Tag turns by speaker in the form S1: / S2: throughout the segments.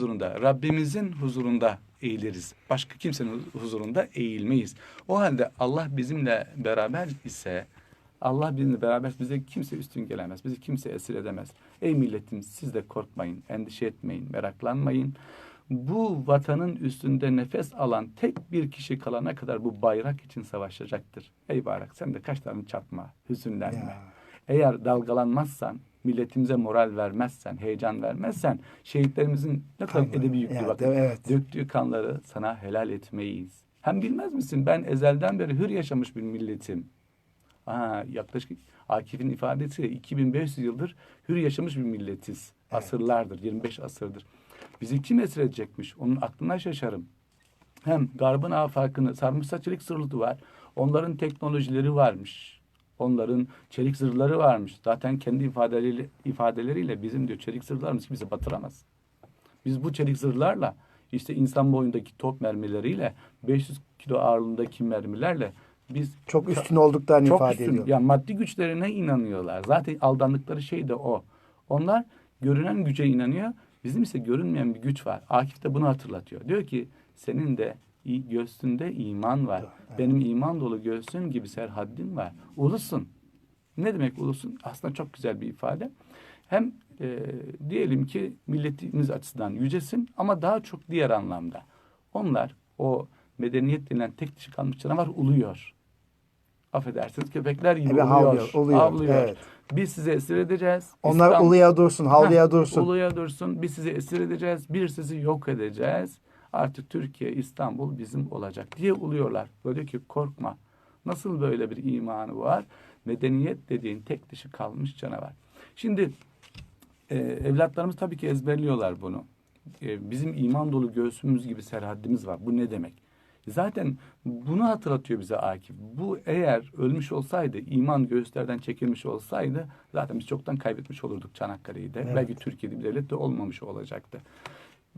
S1: huzurunda, Rabbimizin huzurunda eğiliriz. Başka kimsenin huzurunda eğilmeyiz. O halde Allah bizimle beraber ise Allah bizimle beraber bize kimse üstün gelemez. Bizi kimse esir edemez. Ey milletim siz de korkmayın, endişe etmeyin, meraklanmayın. Bu vatanın üstünde nefes alan tek bir kişi kalana kadar bu bayrak için savaşacaktır. Ey bayrak sen de kaşlarını çatma, hüzünlenme.
S2: Ya.
S1: Eğer dalgalanmazsan, milletimize moral vermezsen, heyecan vermezsen şehitlerimizin ne kadar edebi yüklü
S2: Ya,
S1: bakın.
S2: de- evet.
S1: Döktüğü kanları sana helal etmeyiz. Hem bilmez misin ben ezelden beri hür yaşamış bir milletim. Aa, yaklaşık Akif'in ifadesi 2500 yıldır hür yaşamış bir milletiz.
S2: Evet.
S1: Asırlardır, 25 asırdır. Bizi kim esir edecekmiş? Onun aklına şaşarım. Hem garbın afakını sarmışsa çelik zırhlı var. Onların teknolojileri varmış. Onların çelik zırhları varmış. Zaten kendi ifadeleriyle, ifadeleriyle bizim diyor çelik zırhlarımız kimse batıramaz. Biz bu çelik zırhlarla işte insan boyundaki top mermileriyle 500 kilo ağırlığındaki mermilerle biz
S2: Çok üstün olduklarını
S1: çok
S2: ifade
S1: üstün.
S2: ediyor.
S1: Ya maddi güçlerine inanıyorlar. Zaten aldandıkları şey de o. Onlar görünen güce inanıyor. Bizim ise görünmeyen bir güç var. Akif de bunu hatırlatıyor. Diyor ki senin de göğsünde iman var.
S2: Evet.
S1: Benim iman dolu göğsüm gibi serhaddim var. Ulusun. Ne demek ulusun? Aslında çok güzel bir ifade. Hem e, diyelim ki milletimiz açısından yücesin ama daha çok diğer anlamda. Onlar o medeniyet denilen tek dişi kalmış canavar uluyor. Affedersiniz köpekler gibi
S2: Evet,
S1: uluyor.
S2: havlıyor, uluyor,
S1: avlıyor.
S2: evet.
S1: Biz sizi esir edeceğiz.
S2: Onlar
S1: İstanbul-
S2: uluya dursun, havluya dursun.
S1: Uluya dursun. Biz sizi esir edeceğiz. Bir sizi yok edeceğiz. Artık Türkiye, İstanbul bizim olacak diye uluyorlar. Böyle ki korkma. Nasıl böyle bir imanı var? Medeniyet dediğin tek dışı kalmış canavar. Şimdi e, evlatlarımız tabii ki ezberliyorlar bunu. E, bizim iman dolu göğsümüz gibi serhaddimiz var. Bu ne demek? Zaten bunu hatırlatıyor bize Akif. Bu eğer ölmüş olsaydı, iman göğüslerden çekilmiş olsaydı zaten biz çoktan kaybetmiş olurduk Çanakkale'yi de.
S2: Evet.
S1: Belki Türkiye'de bir devlet de olmamış olacaktı.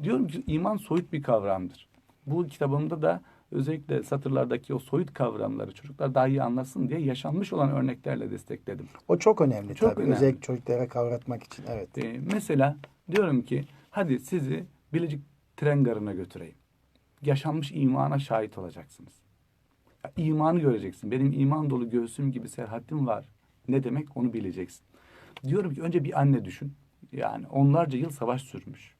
S1: Diyorum ki iman soyut bir kavramdır. Bu kitabımda da özellikle satırlardaki o soyut kavramları çocuklar daha iyi anlasın diye yaşanmış olan örneklerle destekledim.
S2: O çok önemli
S1: Çok
S2: tabii.
S1: önemli.
S2: Özellikle çocuklara kavratmak için. Evet.
S1: Ee, mesela diyorum ki hadi sizi Bilecik tren garına götüreyim. Yaşanmış imana şahit olacaksınız. Ya, imanı göreceksin. Benim iman dolu göğsüm gibi serhatim var. Ne demek onu bileceksin. Diyorum ki önce bir anne düşün. Yani onlarca yıl savaş sürmüş.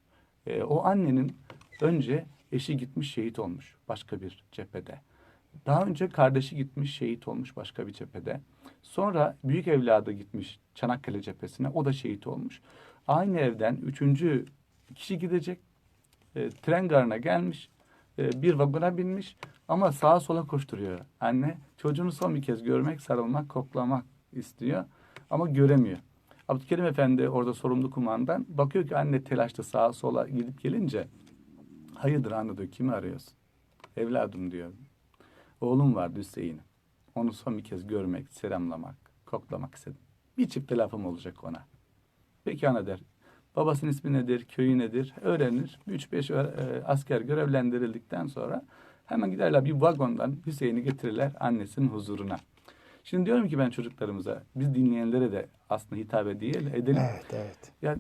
S1: Ee, o annenin önce eşi gitmiş şehit olmuş başka bir cephede. Daha önce kardeşi gitmiş şehit olmuş başka bir cephede. Sonra büyük evladı gitmiş Çanakkale cephesine o da şehit olmuş. Aynı evden üçüncü kişi gidecek. E, tren garına gelmiş. e, bir vagona binmiş ama sağa sola koşturuyor. Anne çocuğunu son bir kez görmek, sarılmak, koklamak istiyor ama göremiyor. Abdülkerim Efendi orada sorumlu kumandan bakıyor ki anne telaşta sağa sola gidip gelince hayırdır anne diyor kimi arıyorsun? Evladım diyor. Oğlum vardı Hüseyin. Onu son bir kez görmek, selamlamak, koklamak istedim. Bir çift lafım olacak ona. Peki ana der. Babasının ismi nedir, köyü nedir öğrenir. Üç beş e, asker görevlendirildikten sonra hemen giderler bir vagondan Hüseyin'i getirirler annesinin huzuruna. Şimdi diyorum ki ben çocuklarımıza, biz dinleyenlere de aslında hitap edelim. edelim.
S2: Evet, evet.
S1: Ya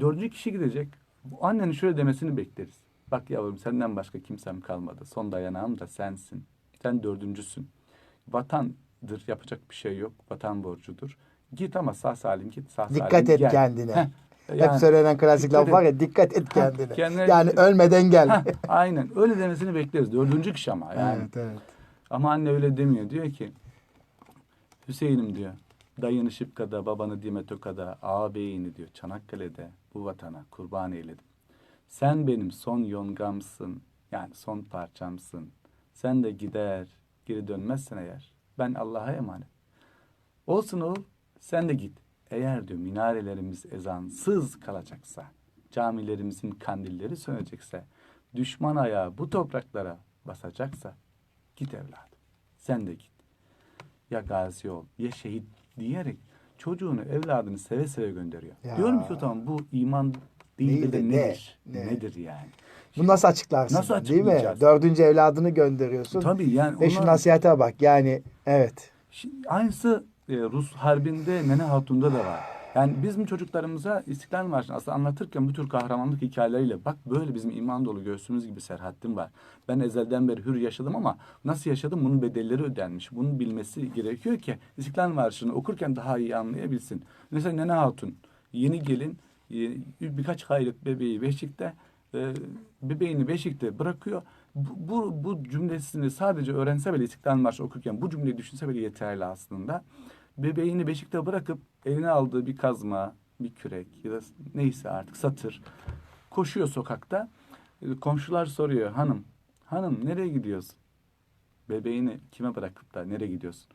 S1: dördüncü kişi gidecek. Bu annenin şöyle demesini bekleriz. Bak yavrum senden başka kimsem kalmadı. Son dayanağım da sensin. Sen dördüncüsün. Vatandır yapacak bir şey yok. Vatan borcudur. Git ama sağ salim git. Sağ
S2: Dikkat
S1: salim
S2: et
S1: gel.
S2: kendine.
S1: Heh,
S2: Hep
S1: yani-
S2: söylenen klasik laf var ya dikkat et kendine.
S1: kendine-
S2: Yani ölmeden gel.
S1: Heh, aynen öyle demesini bekleriz. Dördüncü kişi ama yani.
S2: Evet, evet.
S1: Ama anne öyle demiyor. Diyor ki Hüseyin'im diyor. Dayını Şıpka'da, babanı Dimetoka'da, ağabeyini diyor Çanakkale'de bu vatana kurban eyledim. Sen benim son yongamsın. Yani son parçamsın. Sen de gider, geri dönmezsen eğer. Ben Allah'a emanet. Olsun oğul, sen de git. Eğer diyor minarelerimiz ezansız kalacaksa, camilerimizin kandilleri sönecekse, düşman ayağı bu topraklara basacaksa, git evladım. Sen de git. Ya gazi ol, ya şehit diyerek çocuğunu, evladını seve seve gönderiyor.
S2: Ya.
S1: Diyorum ki o zaman bu iman değil,
S2: Değil
S1: de,
S2: de ne?
S1: nedir?
S2: Ne?
S1: Nedir yani?
S2: Bu nasıl açıklarsın?
S1: Nasıl
S2: Değil mi? Dördüncü evladını gönderiyorsun.
S1: Tabii yani
S2: Ve şu nasihate bak. Yani evet.
S1: Şimdi aynısı e, Rus harbinde Nene Hatun'da da var. Yani bizim çocuklarımıza İstiklal Marşı'nı aslında anlatırken bu tür kahramanlık hikayeleriyle bak böyle bizim iman dolu göğsümüz gibi Serhattin var. Ben ezelden beri hür yaşadım ama nasıl yaşadım bunun bedelleri ödenmiş. Bunu bilmesi gerekiyor ki İstiklal Marşı'nı okurken daha iyi anlayabilsin. Mesela Nene Hatun yeni gelin e, birkaç aylık bebeği beşikte e, bebeğini beşikte bırakıyor. Bu, bu, bu cümlesini sadece öğrense bile İstiklal Marşı okurken bu cümleyi düşünse bile yeterli aslında. Bebeğini beşikte bırakıp eline aldığı bir kazma, bir kürek ya da neyse artık satır koşuyor sokakta. E, Komşular soruyor hanım, hanım nereye gidiyorsun? Bebeğini kime bırakıp da nereye gidiyorsun?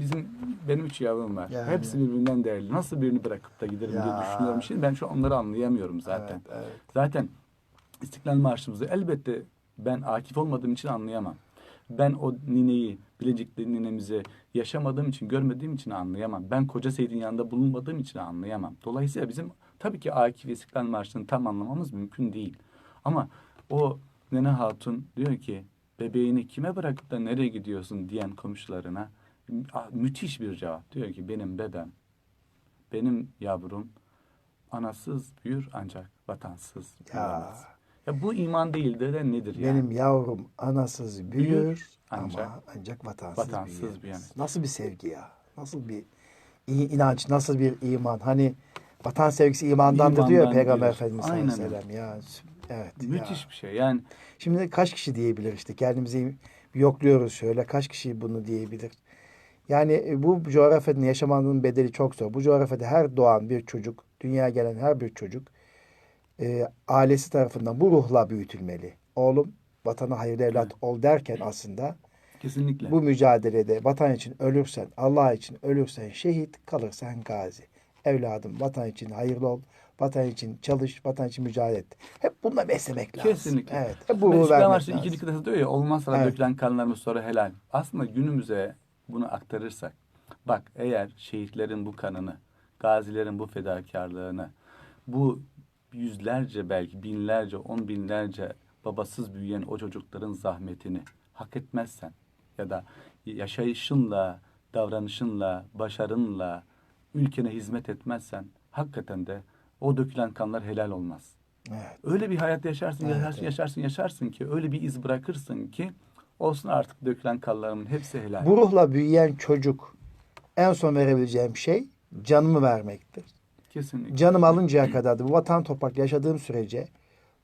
S1: Bizim benim üç yavrum var.
S2: Yani.
S1: Hepsi birbirinden değerli. Nasıl birini bırakıp da giderim diye
S2: Ya.
S1: düşünüyorum. Şimdi ben şu onları anlayamıyorum zaten.
S2: Evet, evet.
S1: Zaten İstiklal Marşımızı elbette ben akif olmadığım için anlayamam. Ben o nineyi, Bilecikli ninemizi yaşamadığım için, görmediğim için anlayamam. Ben Koca Seyit'in yanında bulunmadığım için anlayamam. Dolayısıyla bizim tabii ki Akif İstiklal Marşı'nı tam anlamamız mümkün değil. Ama o Nene Hatun diyor ki bebeğini kime bırakıp da nereye gidiyorsun diyen komşularına mü- müthiş bir cevap. Diyor ki benim bebem, benim yavrum anasız büyür ancak vatansız
S2: Ya.
S1: Ya bu iman değildir de nedir yani?
S2: Benim yavrum anasız büyür,
S1: Büyür,
S2: ama
S1: ancak
S2: ancak vatansız,
S1: vatansız
S2: büyüyemez.
S1: büyüyemez.
S2: Nasıl bir sevgi ya? Nasıl bir i- inanç, nasıl bir iman? Hani vatan sevgisi imandandır diyor ya
S1: İmandan
S2: Peygamber
S1: diyor.
S2: Efendimiz
S1: Aynen
S2: sellem. Ya, evet. ya.
S1: Müthiş bir şey. Yani
S2: Şimdi kaç kişi diyebilir işte kendimizi bir yokluyoruz şöyle kaç kişi bunu diyebilir. Yani e, bu coğrafyanın yaşamanın bedeli çok zor. Bu coğrafyada her doğan bir çocuk, dünyaya gelen her bir çocuk e, ailesi tarafından bu ruhla büyütülmeli. Oğlum vatana hayırlı evlat ol derken aslında
S1: kesinlikle.
S2: bu mücadelede vatan için ölürsen, Allah için ölürsen şehit, kalırsan gazi. Evladım vatan için hayırlı ol, vatan için çalış, vatan için mücadele et. Hep bununla beslemek lazım.
S1: Kesinlikle.
S2: Evet. Hep bu ruhu vermek lazım.
S1: ikinci kıtası diyor ya olmazsa
S2: Evet.
S1: dökülen kanlarımız sonra helal. Aslında günümüze bunu aktarırsak bak eğer şehitlerin bu kanını, gazilerin bu fedakarlığını, bu yüzlerce belki binlerce, on binlerce babasız büyüyen o çocukların zahmetini hak etmezsen ya da yaşayışınla, davranışınla, başarınla ülkene hizmet etmezsen hakikaten de o dökülen kanlar helal olmaz.
S2: Evet.
S1: Öyle bir hayat yaşarsın,
S2: Evet,
S1: yaşarsın,
S2: evet.
S1: yaşarsın, yaşarsın ki öyle bir iz bırakırsın ki olsun artık dökülen kanlarımın hepsi helal.
S2: Bu ruhla büyüyen çocuk en son verebileceğim şey canımı vermektir.
S1: Kesinlikle.
S2: Canım alıncaya kadar da bu vatan toprak yaşadığım sürece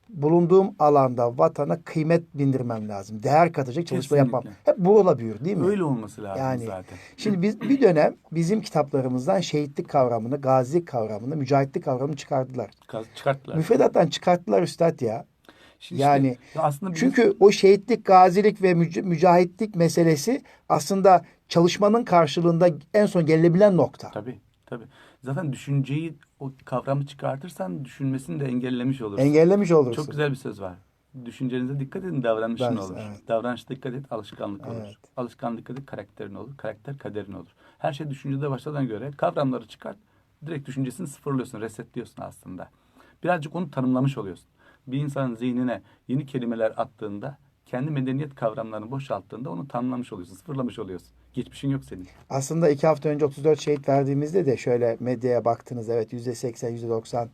S2: bulunduğum alanda vatana kıymet bindirmem lazım. Değer katacak çalışma
S1: Kesinlikle.
S2: yapmam. Hep bu büyür değil mi?
S1: Öyle olması lazım
S2: Yani
S1: zaten.
S2: Şimdi biz bir dönem bizim kitaplarımızdan şehitlik kavramını, gazilik kavramını, mücahitlik kavramını çıkardılar.
S1: Çıkarttılar.
S2: Müfredattan çıkarttılar üstad ya.
S1: Şimdi
S2: yani
S1: işte aslında bizim-
S2: Çünkü o şehitlik, gazilik ve müc- mücahitlik meselesi aslında çalışmanın karşılığında en son gelinebilen nokta.
S1: tabii tabii. Zaten düşünceyi o kavramı çıkartırsan düşünmesini de engellemiş olursun.
S2: Engellemiş olursun.
S1: Çok güzel bir söz var. Düşüncenize dikkat edin, davranışın
S2: Ben-
S1: olur.
S2: evet.
S1: Davranışa dikkat et, alışkanlık olur.
S2: Evet.
S1: Alışkanlık dikkat et, karakterin olur. Karakter kaderin olur. Her şey düşüncede başladığına göre kavramları çıkart. Direkt düşüncesini sıfırlıyorsun, resetliyorsun aslında. Birazcık onu tanımlamış oluyorsun. Bir insanın zihnine yeni kelimeler attığında, kendi medeniyet kavramlarını boşalttığında onu tanımlamış oluyorsun, sıfırlamış oluyorsun. Geçmişin yok senin.
S2: Aslında iki hafta önce 34 şehit verdiğimizde de şöyle medyaya baktınız evet yüzde 80, yüzde 90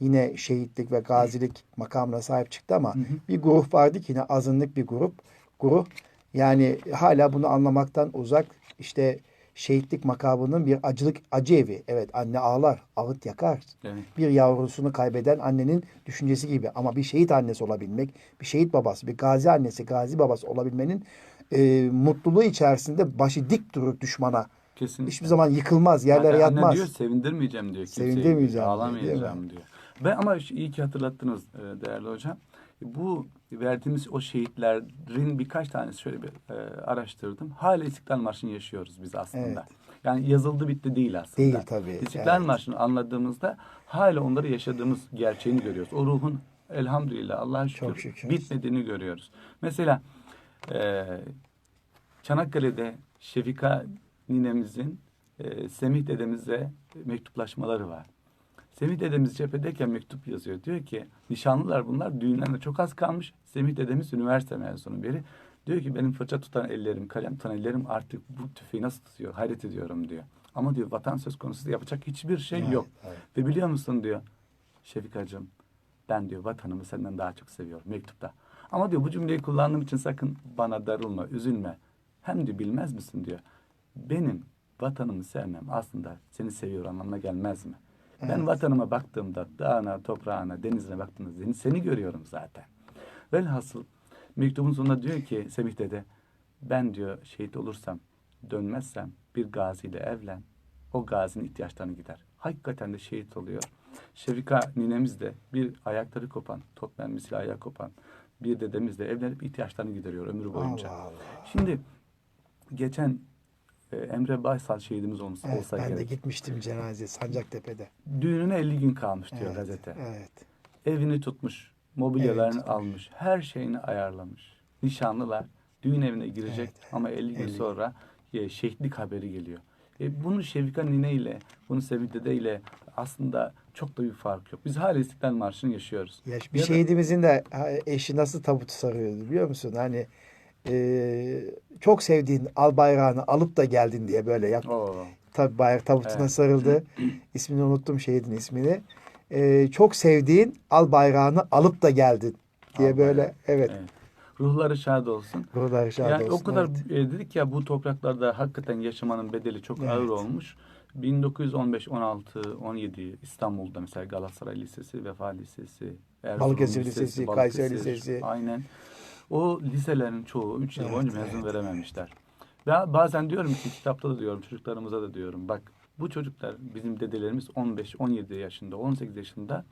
S2: yine şehitlik ve gazilik makamına sahip çıktı ama
S1: Hı hı.
S2: bir grup vardı ki yine azınlık bir grup. Grup yani hala bunu anlamaktan uzak işte şehitlik makamının bir acılık acı evi. Evet anne ağlar, ağıt yakar.
S1: Yani
S2: bir yavrusunu kaybeden annenin düşüncesi gibi. Ama bir şehit annesi olabilmek, bir şehit babası, bir gazi annesi, gazi babası olabilmenin e, mutluluğu içerisinde başı dik durur düşmana.
S1: kesinlikle.
S2: Hiçbir zaman yıkılmaz, yerlere
S1: anne
S2: yatmaz.
S1: diyor sevindirmeyeceğim diyor. kimseyi.
S2: Sevindirmeyeceğim
S1: Ağlamayacağım diyor. Ben ama iyi ki hatırlattınız e, değerli hocam. Bu verdiğimiz o şehitlerin birkaç tanesi şöyle bir e, araştırdım. Hala İstiklal Marşı'nı yaşıyoruz biz aslında.
S2: Evet.
S1: Yani yazıldı bitti değil aslında.
S2: Değil tabii,
S1: İstiklal
S2: evet.
S1: Marşı'nı anladığımızda hala onları yaşadığımız gerçeğini görüyoruz. O ruhun elhamdülillah Allah'a şükür,
S2: Çok şükür.
S1: bitmediğini görüyoruz. Mesela e, Çanakkale'de Şefika ninemizin e, Semih dedemize mektuplaşmaları var. Semih dedemiz cephedeyken mektup yazıyor. Diyor ki nişanlılar bunlar düğünlerine çok az kalmış. Semih dedemiz üniversite mezunu biri. Diyor ki benim fırça tutan ellerim, kalem tutan ellerim artık bu tüfeği nasıl tutuyor? Hayret ediyorum diyor. Ama diyor vatan söz konusu yapacak hiçbir şey
S2: Evet,
S1: yok.
S2: evet.
S1: Ve biliyor musun diyor Şefikacığım ben diyor vatanımı senden daha çok seviyorum mektupta. Ama diyor bu cümleyi kullandığım için sakın bana darılma, üzülme. Hem diyor bilmez misin diyor. Benim vatanımı sevmem aslında seni seviyor anlamına gelmez mi? Ben
S2: Evet.
S1: vatanıma baktığımda dağına, toprağına, denizine baktığımda seni, seni görüyorum zaten. Velhasıl mektubun sonunda diyor ki Semih dede ben diyor şehit olursam dönmezsem bir gaziyle evlen. O gazinin ihtiyaçlarını gider. Hakikaten de şehit oluyor. Şefika ninemiz de bir ayakları kopan, top mermisiyle ayağı kopan bir dedemiz de evlenip ihtiyaçlarını gideriyor ömrü boyunca.
S2: Allah Allah.
S1: Şimdi geçen e, Emre Baysal şehidimiz olmuş,
S2: Evet,
S1: olsa
S2: ben de
S1: gerek.
S2: gitmiştim cenaze Sancaktepe'de.
S1: Düğününe 50 gün kalmış diyor
S2: Evet,
S1: gazete.
S2: Evet.
S1: Evini tutmuş, mobilyalarını
S2: Evet.
S1: almış, her şeyini ayarlamış. Nişanlılar düğün evine girecek
S2: Evet,
S1: ama 50 gün
S2: 50.
S1: sonra e, şehitlik haberi geliyor. E, bunu Şevika Nine ile, bunu Sevil Dede ile aslında çok da bir fark yok. Biz hala İstiklal Marşı'nı yaşıyoruz.
S2: Ya bir
S1: Ya
S2: şehidimizin de eşi nasıl tabutu sarıyordu biliyor musun? Hani e, çok sevdiğin al bayrağını alıp da geldin diye böyle yap.
S1: Oo.
S2: Tabi bayrak tabutuna
S1: Evet.
S2: sarıldı. İsmini unuttum şehidin ismini. E, çok sevdiğin al bayrağını alıp da geldin diye
S1: Al
S2: böyle
S1: bayrağı.
S2: evet.
S1: Evet. Ruhları şad olsun.
S2: Ruhları şad
S1: Yani
S2: olsun.
S1: o kadar
S2: evet.
S1: e, dedik ya bu topraklarda hakikaten yaşamanın bedeli çok
S2: Evet.
S1: ağır olmuş. 1915, 16, 17 İstanbul'da mesela Galatasaray Lisesi, Vefa Lisesi, Erzurum
S2: Balıkesir Lisesi, Kayseri Lisesi.
S1: Aynen. O liselerin çoğu 3 yıl
S2: Evet,
S1: boyunca mezun
S2: evet,
S1: verememişler. Ve bazen diyorum ki kitapta da diyorum çocuklarımıza da diyorum bak bu çocuklar bizim dedelerimiz 15, 17 yaşında, 18 yaşında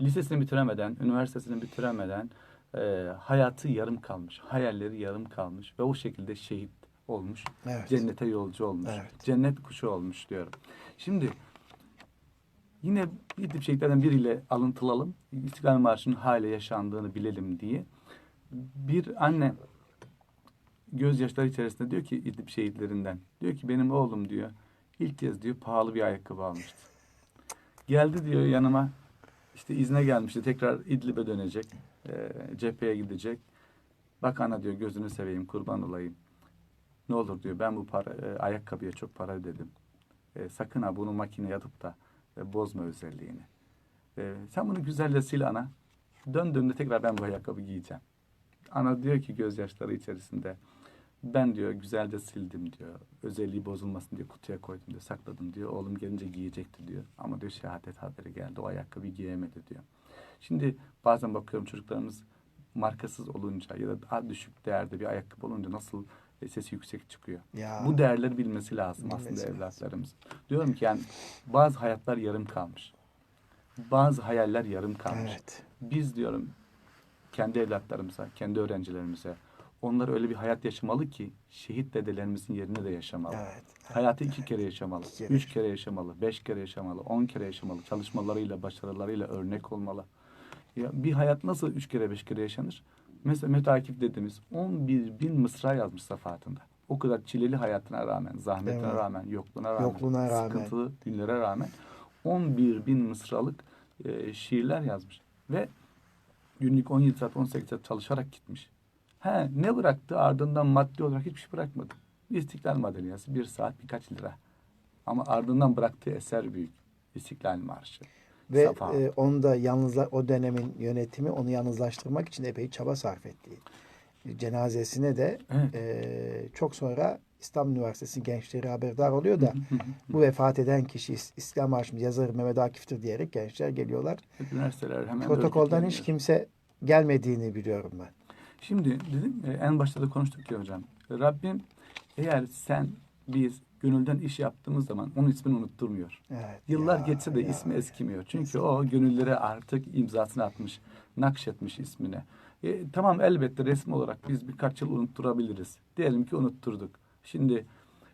S1: lisesini bitiremeden, üniversitesini bitiremeden e, hayatı yarım kalmış, hayalleri yarım kalmış ve o şekilde şehit olmuş,
S2: Evet.
S1: cennete yolcu olmuş,
S2: Evet.
S1: cennet kuşu olmuş diyorum. Şimdi yine bir tip şehitlerden biriyle alıntılalım, İstiklal Marşı'nın hala yaşandığını bilelim diye. Bir anne gözyaşları içerisinde diyor ki İdlib şehitlerinden, diyor ki benim oğlum diyor, ilk kez diyor pahalı bir ayakkabı almıştı. Geldi diyor yanıma, işte izne gelmişti. Tekrar İdlib'e dönecek. E, cepheye gidecek. Bak ana diyor gözünü seveyim kurban olayım. Ne olur diyor ben bu para, e, ayakkabıya çok para ödedim. E, sakın ha bunu makineye atıp da e, bozma özelliğini. E, sen bunu güzelle sil ana. Döndüğümde tekrar ben bu ayakkabı giyeceğim. Ana diyor ki gözyaşları içerisinde ben diyor güzelce sildim diyor. Özelliği bozulmasın diye kutuya koydum diyor. Sakladım diyor. Oğlum gelince giyecekti diyor. Ama diyor şehadet haberi geldi. O ayakkabıyı giyemedi diyor. Şimdi bazen bakıyorum çocuklarımız markasız olunca ya da daha düşük değerde bir ayakkabı olunca nasıl e, sesi yüksek çıkıyor.
S2: Ya.
S1: Bu değerleri bilmesi lazım
S2: Bilmesi
S1: aslında evlatlarımız. Diyorum ki yani bazı hayatlar yarım kalmış. Bazı hayaller yarım kalmış.
S2: Evet.
S1: Biz diyorum kendi evlatlarımıza, kendi öğrencilerimize onlar öyle bir hayat yaşamalı ki şehit dedelerimizin yerine de yaşamalı.
S2: Evet.
S1: Hayatı iki kere yaşamalı,
S2: İki kere.
S1: üç kere yaşamalı, beş kere yaşamalı, on kere yaşamalı. Çalışmalarıyla, başarılarıyla örnek olmalı. Ya bir hayat nasıl üç kere, beş kere yaşanır? Mesela Mehmet Akif dedemiz 11 bin mısra yazmış safahatında. O kadar çileli hayatına rağmen, zahmetine
S2: Evet.
S1: rağmen, yokluğuna rağmen,
S2: Yokluğuna rağmen.
S1: sıkıntılı günlere rağmen 11 bin mısralık e, şiirler yazmış. Ve günlük 17 saat, 18 saat çalışarak gitmiş. He, ne bıraktı? Ardından maddi olarak hiçbir şey bırakmadı. İstiklal Madalyası, bir saat birkaç lira. Ama ardından bıraktığı eser büyük. İstiklal Marşı.
S2: Ve
S1: Safa.
S2: e, onu da yalnızla o dönemin yönetimi onu yalnızlaştırmak için epey çaba sarf etti. Cenazesine de
S1: Evet.
S2: e, çok sonra İstanbul Üniversitesi gençleri haberdar oluyor da bu vefat eden kişi İs- İslam Marşı'nın yazarı Mehmet Akif'tir diyerek gençler geliyorlar.
S1: Üniversiteler hemen
S2: Protokolden hiç kimse gelmediğini biliyorum ben.
S1: Şimdi dedim e, en başta da konuştuk ya hocam. Rabbim eğer sen biz gönülden iş yaptığımız zaman onun ismini unutturmuyor.
S2: Evet.
S1: Yıllar
S2: ya,
S1: geçse de
S2: ya.
S1: ismi eskimiyor. Çünkü o gönüllere artık imzasını atmış, nakşetmiş ismine. E, tamam elbette resmi olarak biz birkaç yıl unutturabiliriz. Diyelim ki unutturduk. Şimdi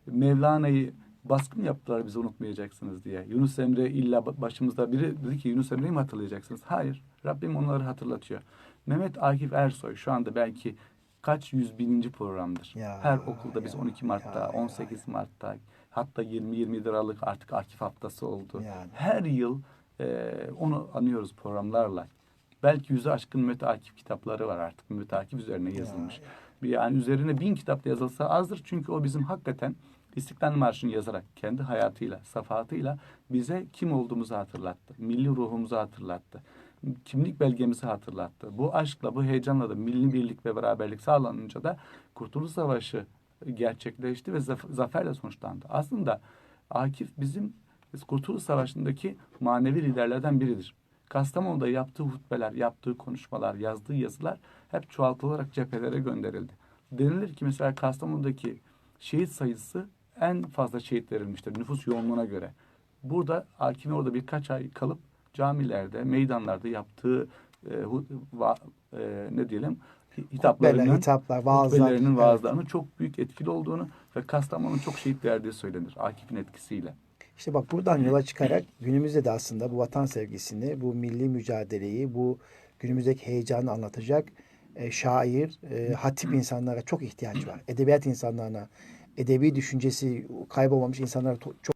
S1: Mevlana'yı baskın yaptılar bizi unutmayacaksınız diye. Yunus Emre illa ba- başımızda biri dedi ki Yunus Emre'yi mi hatırlayacaksınız? Hayır. Rabbim onları hatırlatıyor. Mehmet Akif Ersoy şu anda belki kaç yüz bininci programdır.
S2: Ya,
S1: Her okulda biz
S2: ya,
S1: 12 Mart'ta,
S2: ya, ya,
S1: 18 Mart'ta hatta 20-21 Aralık artık Akif haftası oldu.
S2: Yani.
S1: Her yıl e, onu anıyoruz programlarla. Belki yüzü aşkın Mehmet Akif kitapları var artık. Mehmet Akif üzerine yazılmış. Bir Yani üzerine bin kitap da yazılsa azdır. Çünkü o bizim hakikaten İstiklal Marşı'nı yazarak kendi hayatıyla, safahatıyla bize kim olduğumuzu hatırlattı. Milli ruhumuzu hatırlattı. Kimlik belgemizi hatırlattı. Bu aşkla, bu heyecanla da milli birlik ve beraberlik sağlanınca da Kurtuluş Savaşı gerçekleşti ve zaf- zaferle sonuçlandı. Aslında Akif bizim Kurtuluş Savaşı'ndaki manevi liderlerden biridir. Kastamonu'da yaptığı hutbeler, yaptığı konuşmalar, yazdığı yazılar hep çoğaltılarak cephelere gönderildi. Denilir ki mesela Kastamonu'daki şehit sayısı en fazla şehit verilmiştir nüfus yoğunluğuna göre. Burada Akif'in orada birkaç ay kalıp camilerde, meydanlarda yaptığı e, hu- va- e, ne diyelim hitaplarının,
S2: hitaplar, vaazlar.
S1: hutbelerinin
S2: Evet.
S1: vaazlarının çok büyük etkili olduğunu ve Kastamonu'nun çok şehit verdiği söylenir Akif'in etkisiyle.
S2: İşte bak buradan yola çıkarak günümüzde de aslında bu vatan sevgisini, bu milli mücadeleyi, bu günümüzdeki heyecanı anlatacak e, şair, e, hatip insanlara çok ihtiyaç var. Edebiyat insanlarına, edebi düşüncesi kaybolmamış insanlara çok